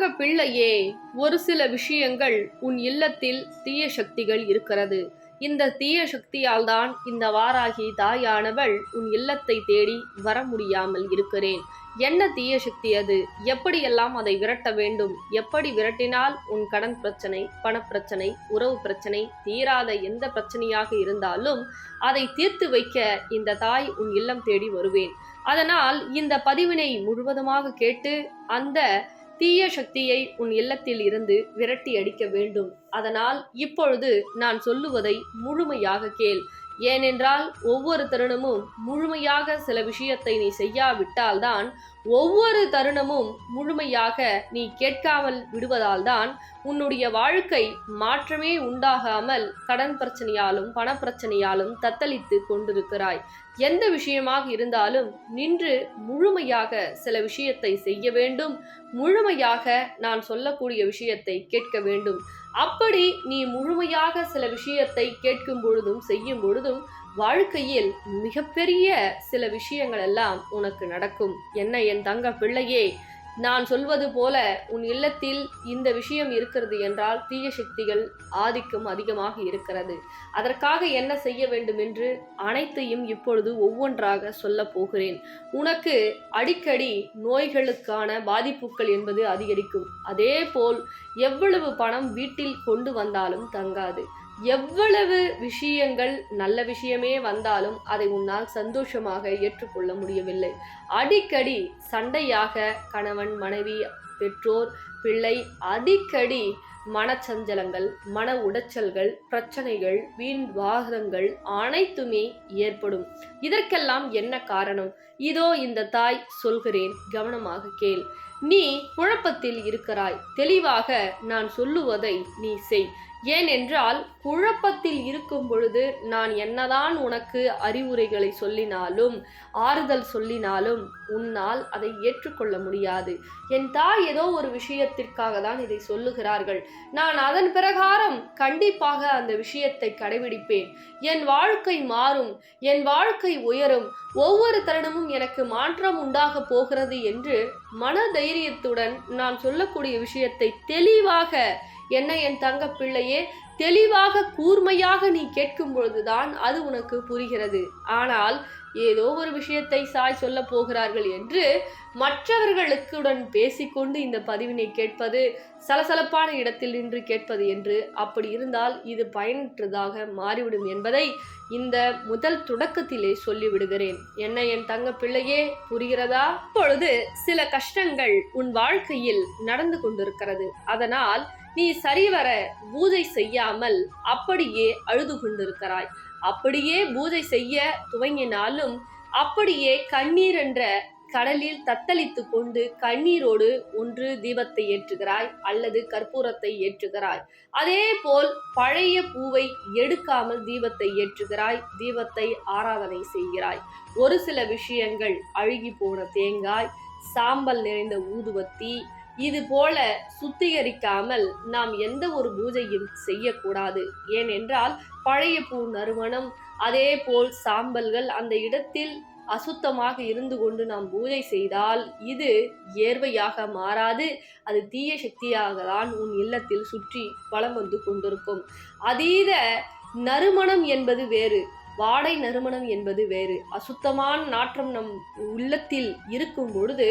தங்க பிள்ளையே ஒரு சில விஷயங்கள் உன் இல்லத்தில் தீய சக்திகள் இருக்கிறது. இந்த தீய சக்தியால் தான் இந்த வாராகி தாயானவள் உன் இல்லத்தை தேடி வர முடியாமல் இருக்கிறேன். என்ன தீய சக்தி அது? எப்படியெல்லாம் அதை விரட்ட வேண்டும்? எப்படி விரட்டினால் உன் கடன் பிரச்சனை பணப்பிரச்சனை உறவு பிரச்சனை தீராத எந்த பிரச்சனையாக இருந்தாலும் அதை தீர்த்து வைக்க இந்த தாய் உன் இல்லம் தேடி வருவேன். அதனால் இந்த பதிவினை முழுவதுமாக கேட்டு அந்த தீய சக்தியை உன் இல்லத்தில் இருந்து விரட்டி அடிக்க வேண்டும். அதனால் இப்பொழுது நான் சொல்லுவதை முழுமையாக கேள். ஏனென்றால் ஒவ்வொரு தருணமும் முழுமையாக சில விஷயத்தை நீ செய்யாவிட்டால்தான் ஒவ்வொரு தருணமும் முழுமையாக நீ கேட்காமல் விடுவதால்தான் உன்னுடைய வாழ்க்கை மாற்றமே உண்டாகாமல் கடன் பிரச்சனையாலும் பணப்பிரச்சனையாலும் தத்தளித்து கொண்டிருக்கிறாய். எந்த விஷயமாக இருந்தாலும் நின்று முழுமையாக சில விஷயத்தை செய்ய வேண்டும். முழுமையாக நான் சொல்லக்கூடிய விஷயத்தை கேட்க வேண்டும். அப்படி நீ முழுமையாக சில விஷயத்தை கேட்கும் பொழுதும் செய்யும் பொழுதும் வாழ்க்கையில் மிகப்பெரிய சில விஷயங்கள் எல்லாம் உனக்கு நடக்கும். என்ன என் தங்க பிள்ளையே நான் சொல்வது போல உன் இல்லத்தில் இந்த விஷயம் இருக்கிறது என்றால் தீய சக்திகள் ஆதிக்கம் அதிகமாக இருக்கிறது. அதற்காக என்ன செய்ய வேண்டும் என்று அனைத்தையும் இப்பொழுது ஒவ்வொன்றாக சொல்ல போகிறேன். உனக்கு அடிக்கடி நோய்களுக்கான பாதிப்புகள் என்பது அதிகரிக்கும். அதேபோல் எவ்வளவு பணம் வீட்டில் கொண்டு வந்தாலும் தங்காது. எவ்வளவு விஷயங்கள் நல்ல விஷயமே வந்தாலும் அதை உன்னால் சந்தோஷமாக ஏற்றுக்கொள்ள முடியவில்லை. அடிக்கடி சண்டையாக கணவன் மனைவி பெற்றோர் பிள்ளை அடிக்கடி மனச்சஞ்சலங்கள் மன உடைச்சல்கள் பிரச்சனைகள் வீண் வாகனங்கள் அனைத்துமே ஏற்படும். இதற்கெல்லாம் என்ன காரணம்? இதோ இந்த தாய் சொல்கிறேன் கவனமாக கேள். நீ குழப்பத்தில் இருக்கிறாய். தெளிவாக நான் சொல்லுவதை நீ செய். ஏனென்றால் குழப்பத்தில் இருக்கும் பொழுது நான் என்னதான் உனக்கு அறிவுரைகளை சொல்லினாலும் ஆறுதல் சொல்லினாலும் உன்னால் அதை ஏற்றுக்கொள்ள முடியாது. என் தாய் ஏதோ ஒரு விஷயத்திற்காக தான் இதை சொல்லுகிறார்கள். நான் அதன் பிரகாரம் கண்டிப்பாக அந்த விஷயத்தை கடைபிடிப்பேன். என் வாழ்க்கை மாறும் என் வாழ்க்கை உயரும். ஒவ்வொரு தருணமும் எனக்கு மாற்றம் உண்டாக போகிறது என்று மன தைரியத்துடன் நான் சொல்லக்கூடிய விஷயத்தை தெளிவாக என்ன என் தங்க பிள்ளையே தெளிவாக கூர்மையாக நீ கேட்கும் பொழுதுதான் அது உனக்கு புரிகிறது. ஆனால் ஏதோ ஒரு விஷயத்தை சாய் சொல்ல போகிறார்கள் என்று மற்றவர்களுக்குடன் பேசிக்கொண்டு இந்த பதிவினை கேட்பது சலசலப்பான இடத்தில் நின்று கேட்பது என்று அப்படி இருந்தால் இது பயனற்றதாக மாறிவிடும் என்பதை இந்த முதல் தொடக்கத்திலே சொல்லிவிடுகிறேன். என்ன என் தங்க பிள்ளையே புரிகிறதா? இப்பொழுது சில கஷ்டங்கள் உன் வாழ்க்கையில் நடந்து கொண்டிருக்கிறது. அதனால் நீ சரிவர பூஜை செய்யாமல் அப்படியே அழுது கொண்டிருக்கிறாய். அப்படியே பூஜை செய்ய துவங்கினாலும் அப்படியே கண்ணீர் என்ற கடலில் தத்தளித்து கொண்டு கண்ணீரோடு ஒன்று தீபத்தை ஏற்றுகிறாய் அல்லது கற்பூரத்தை ஏற்றுகிறாய். அதே போல் பழைய பூவை எடுக்காமல் தீபத்தை ஏற்றுகிறாய். தீபத்தை ஆராதனை செய்கிறாய். ஒரு சில விஷயங்கள் அழுகி போன தேங்காய் சாம்பல் நிறைந்த ஊதுவத்தி இது போல சுத்திகரிக்காமல் நாம் எந்த ஒரு பூஜையும் செய்யக்கூடாது. ஏனென்றால் பழைய பூ நறுமணம் அதே போல் சாம்பல்கள் அந்த இடத்தில் அசுத்தமாக இருந்து கொண்டு நாம் பூஜை செய்தால் இது ஏர்வையாக மாறாது. அது தீய சக்தியாக தான் உன் இல்லத்தில் சுற்றி வலம் வந்து கொண்டிருக்கும். அதீத நறுமணம் என்பது வேறு வாடை நறுமணம் என்பது வேறு. அசுத்தமான நாற்றம் நம் உள்ளத்தில் இருக்கும் பொழுது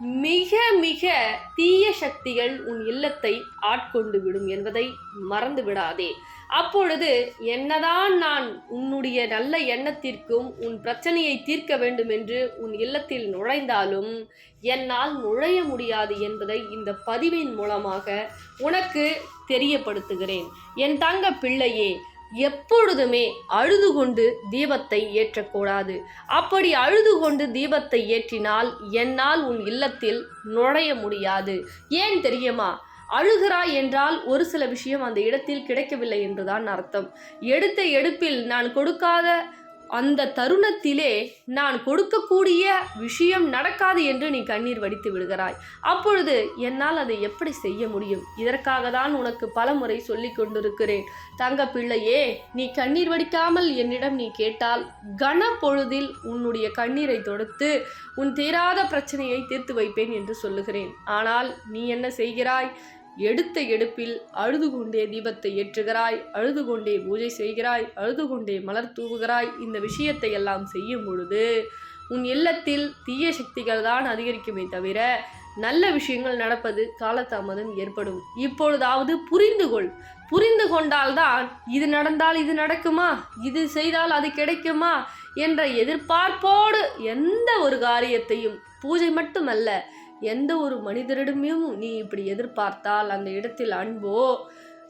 மிக மிக தீய சக்திகள் உன் இல்லத்தை ஆட்கொண்டு விடும் என்பதை மறந்து விடாதே அப்பொழுது என்னதான் நான் உன்னுடைய நல்ல எண்ணத்திற்கும் உன் பிரச்சனையை தீர்க்க வேண்டும் என்று உன் இல்லத்தில் நுழைந்தாலும் என்னால் நுழைய முடியாது என்பதை இந்த பதிவின் மூலமாக உனக்கு தெரியப்படுத்துகிறேன். என் தங்க பிள்ளையே எப்பொழுதுமே அழுது கொண்டு தீபத்தை ஏற்றக்கூடாது. அப்படி அழுது கொண்டு தீபத்தை ஏற்றினால் என்னால் உன் இல்லத்தில் நுழைய முடியாது. ஏன் தெரியுமா? அழுகிறாய் என்றால் ஒரு சில விஷயம் அந்த இடத்தில் கிடைக்கவில்லை என்றுதான் அர்த்தம். எடுத்த எடுப்பில் நான் கொடுக்காத அந்த தருணத்திலே நான் கொடுக்கக்கூடிய விஷயம் நடக்காது என்று நீ கண்ணீர் வடித்து விடுகிறாய். அப்பொழுது என்னால் அதை எப்படி செய்ய முடியும்? இதற்காக தான் உனக்கு பல முறை சொல்லி கொண்டிருக்கிறேன். தங்க பிள்ளையே நீ கண்ணீர் வடிக்காமல் என்னிடம் நீ கேட்டால் கன பொழுதில் உன்னுடைய கண்ணீரை தொடுத்து உன் தீராத பிரச்சனையை தீர்த்து வைப்பேன் என்று சொல்லுகிறேன். ஆனால் நீ என்ன செய்கிறாய்? எடுத்த எடுப்பில் அழுது கொண்டே தீபத்தை ஏற்றுகிறாய் அழுது கொண்டே பூஜை செய்கிறாய் அழுது கொண்டே மலர் தூவுகிறாய். இந்த விஷயத்தை எல்லாம் செய்யும் பொழுது உன் இல்லத்தில் தீய சக்திகள் தான் அதிகரிக்குமே தவிர நல்ல விஷயங்கள் நடப்பது காலதாமதம் ஏற்படும். இப்பொழுதாவது புரிந்து கொள். புரிந்து கொண்டால்தான் இது நடந்தால் இது நடக்குமா? இது செய்தால் அது கிடைக்குமா? என்ற எதிர்பார்ப்போடு எந்த ஒரு காரியத்தையும் பூஜை மட்டுமல்ல எந்த ஒரு மனிதரிடமும் நீ இப்படி எதிர்பார்த்தால் அந்த இடத்தில் அன்போ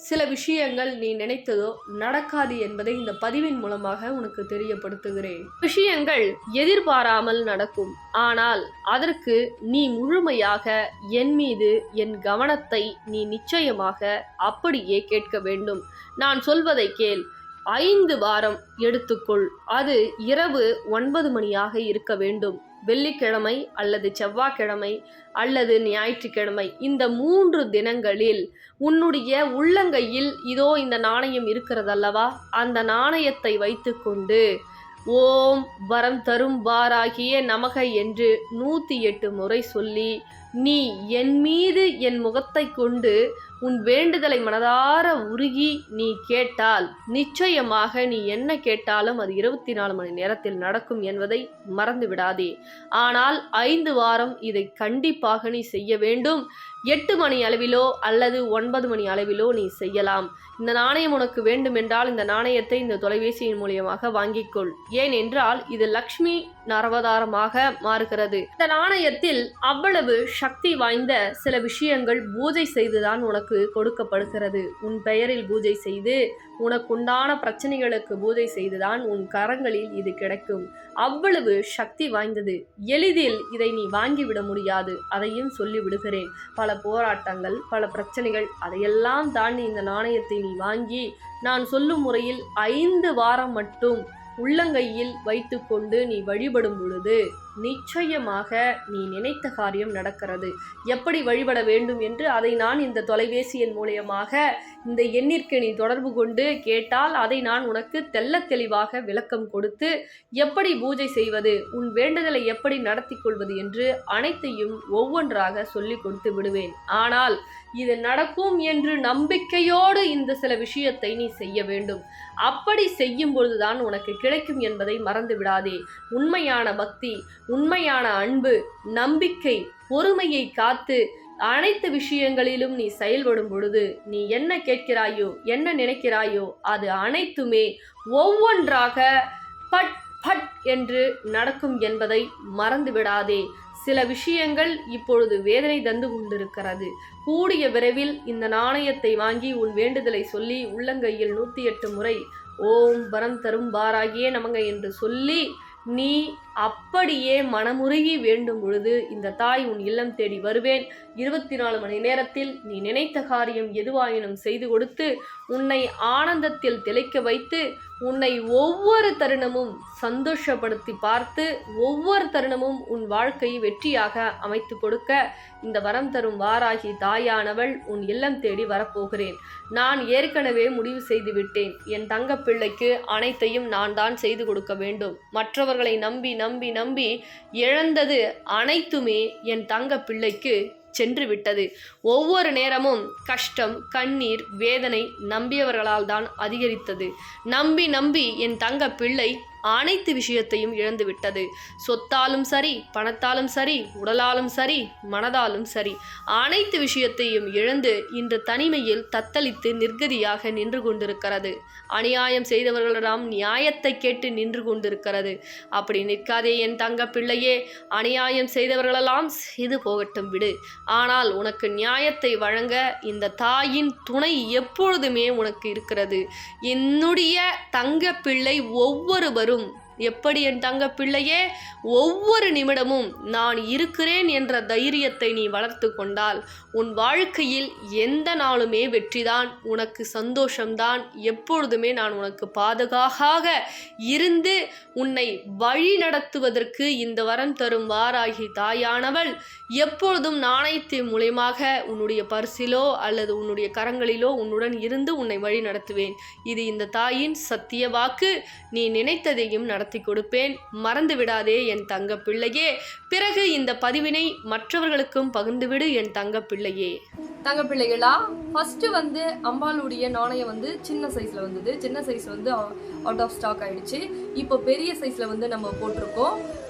சில விஷயங்கள் நீ நினைத்ததோ நடக்காது என்பதை இந்த பதிவின் மூலமாக உனக்கு தெரியப்படுத்துகிறேன். விஷயங்கள் எதிர்பாராமல் நடக்கும். ஆனால் அதற்கு நீ முழுமையாக என் மீது என் கவனத்தை நீ நிச்சயமாக அப்படியே கேட்க வேண்டும். நான் சொல்வதை கேள். ஐந்து வாரம் எடுத்துக்கொள். அது இரவு ஒன்பது மணியாக இருக்க வேண்டும். வெள்ளிக்கிழமை அல்லது செவ்வாய்க்கிழமை அல்லது ஞாயிற்றுக்கிழமை. இந்த மூன்று தினங்களில் உன்னுடைய உள்ளங்கையில் இதோ இந்த நாணயம் இருக்கிறதல்லவா? அந்த நாணயத்தை வைத்துக்கொண்டு ஓம் வரம் தரும் வாராகிய நமக என்று நூற்றி எட்டு முறை சொல்லி நீ என் மீது என் முகத்தை கொண்டு உன் வேண்டுதலை மனதார உருகி நீ கேட்டால் நிச்சயமாக நீ என்ன கேட்டாலும் அது இருபத்தி நாலு மணி நேரத்தில் நடக்கும் என்பதை மறந்து விடாதே. ஆனால் ஐந்து வாரம் இதை கண்டிப்பாக நீ செய்ய வேண்டும். எட்டு மணி அளவிலோ அல்லது ஒன்பது மணி அளவிலோ நீ செய்யலாம். இந்த நாணயம் உனக்கு வேண்டுமென்றால் இந்த நாணயத்தை இந்த தொலைபேசியின் மூலியமாக வாங்கிக்கொள். ஏனென்றால் இது லக்ஷ்மி நரவதாரமாக மாறுகிறது. இந்த நாணயத்தில் அவ்வளவு சக்தி வாய்ந்த சில விஷயங்கள் பூஜை செய்துதான் உனக்கு கொடுக்கப்படுகிறது. உன் பெயரில் பூஜை செய்து உனக்குண்டான பிரச்சனைகளுக்கு பூஜை செய்துதான் உன் கரங்களில் இது கிடைக்கும். அவ்வளவு சக்தி வாய்ந்தது. எளிதில் இதை நீ வாங்கிவிட முடியாது. அதையும் சொல்லி விடுகிறேன் பல போராட்டங்கள் பல பிரச்சனைகள் அதையெல்லாம் தாண்டி இந்த நாணயத்தை நீ வாங்கி நான் சொல்லும் முறையில் ஐந்து வாரம் மட்டும் உள்ளங்கையில் வைத்துக்கொண்டு நீ வழிபடும் பொழுது நிச்சயமாக நீ நினைத்த காரியம் நடக்கிறது. எப்படி வழிபட வேண்டும் என்று அதை நான் இந்த தொலைபேசியின் மூலியமாக இந்த எண்ணிற்கு நீ தொடர்பு கொண்டு கேட்டால் அதை நான் உனக்கு தெல்ல தெளிவாக விளக்கம் கொடுத்து எப்படி பூஜை செய்வது உன் வேண்டுதலை எப்படி நடத்தி கொள்வது என்று அனைத்தையும் ஒவ்வொன்றாக சொல்லி கொடுத்து விடுவேன். ஆனால் இது நடக்கும் என்று நம்பிக்கையோடு இந்த சில விஷயத்தை நீ செய்ய வேண்டும். அப்படி செய்யும் பொழுதுதான் உனக்கு கிடைக்கும் என்பதை மறந்து விடாதே. உண்மையான பக்தி உண்மையான அன்பு நம்பிக்கை பொறுமையை காத்து அனைத்து விஷயங்களிலும் நீ செயல்படும் பொழுது நீ என்ன கேட்கிறாயோ என்ன நினைக்கிறாயோ அது அனைத்துமே ஒவ்வொன்றாக பட் பட் என்று நடக்கும் என்பதை மறந்து விடாதே. சில விஷயங்கள் இப்பொழுது வேதனை தந்து கொண்டிருக்கிறது. கூடிய விரைவில் இந்த நாணயத்தை வாங்கி உன் வேண்டுதலை சொல்லி உள்ளங்கையில் நூற்றி எட்டு முறை ஓம் வரம் தரும் பாராகியே நமங்க என்று சொல்லி நீ அப்படியே மனமுருகி வேண்டும் பொழுது இந்த தாய் உன் இல்லம் தேடி வருவேன். இருபத்தி நாலு மணி நேரத்தில் நீ நினைத்த காரியம் எதுவாயினும் செய்து கொடுத்து உன்னை ஆனந்தத்தில் திளைக்க வைத்து உன்னை ஒவ்வொரு தருணமும் சந்தோஷப்படுத்தி பார்த்து ஒவ்வொரு தருணமும் உன் வாழ்க்கையை வெற்றியாக அமைத்து கொடுக்க இந்த வரம் தரும் வாராகி தாயானவள் உன் இல்லம் தேடி வரப்போகிறேன். நான் ஏற்கனவே முடிவு செய்து விட்டேன். என் தங்க பிள்ளைக்கு அனைத்தையும் நான் தான் செய்து கொடுக்க வேண்டும். மற்றவர்களை நம்பி நம்பி நம்பி இழந்தது அனைத்துமே என் தங்க பிள்ளைக்கு சென்று விட்டது ஒவ்வொரு நேரமும் கஷ்டம் கண்ணீர் வேதனை நம்பியவர்களால் தான் அதிகரித்தது. நம்பி நம்பி என் தங்க பிள்ளை அனைத்து விஷயத்தையும் இழந்து விட்டது சொத்தாலும் சரி பணத்தாலும் சரி உடலாலும் சரி மனதாலும் சரி அனைத்து விஷயத்தையும் இழந்து இன்று தனிமையில் தத்தளித்து நிர்கதியாக நின்று கொண்டிருக்கிறது. அநியாயம் செய்தவர்களிடம் நியாயத்தை கேட்டு நின்று கொண்டிருக்கிறது. அப்படி நிற்காதே என் தங்க பிள்ளையே அநியாயம் செய்தவர்களெல்லாம் செய்து போகட்டும் விடு. ஆனால் உனக்கு நியாயத்தை வழங்க இந்த தாயின் துணை எப்பொழுதுமே உனக்கு இருக்கிறது. என்னுடைய தங்க பிள்ளை ஒவ்வொருவரும் எப்படி என் தங்க பிள்ளையே ஒவ்வொரு நிமிடமும் நான் இருக்கிறேன் என்ற தைரியத்தை நீ வளர்த்து கொண்டால் உன் வாழ்க்கையில் எந்த நாளுமே வெற்றிதான் உனக்கு சந்தோஷம்தான் எப்பொழுதுமே நான் உனக்கு பாதுகாக இருந்து உன்னை வழி நடத்துவதற்கு இந்த வரம் தரும் வாராகி தாயானவள் எப்பொழுதும் நாணயத்தின் மூலியமாக உன்னுடைய பரிசிலோ அல்லது உன்னுடைய கரங்களிலோ உன்னுடன் இருந்து உன்னை வழி நடத்துவேன். இது இந்த தாயின் சத்திய வாக்கு. நீ நினைத்ததையும் நடத்தி கொடுப்பேன். மறந்து விடாதே என் தங்க பிள்ளையே பிறகு இந்த பதிவினை மற்றவர்களுக்கும் பகிர்ந்துவிடு என் தங்க பிள்ளையே தங்க பிள்ளைகளா ஃபர்ஸ்ட் வந்து அம்பாளுடைய நாணயம் வந்து சின்ன சைஸ்ல வந்தது. சின்ன சைஸ் வந்து அவுட் ஆஃப் ஸ்டாக் ஆயிடுச்சு. இப்போ பெரிய சைஸ்ல வந்து நம்ம போட்டிருக்கோம்.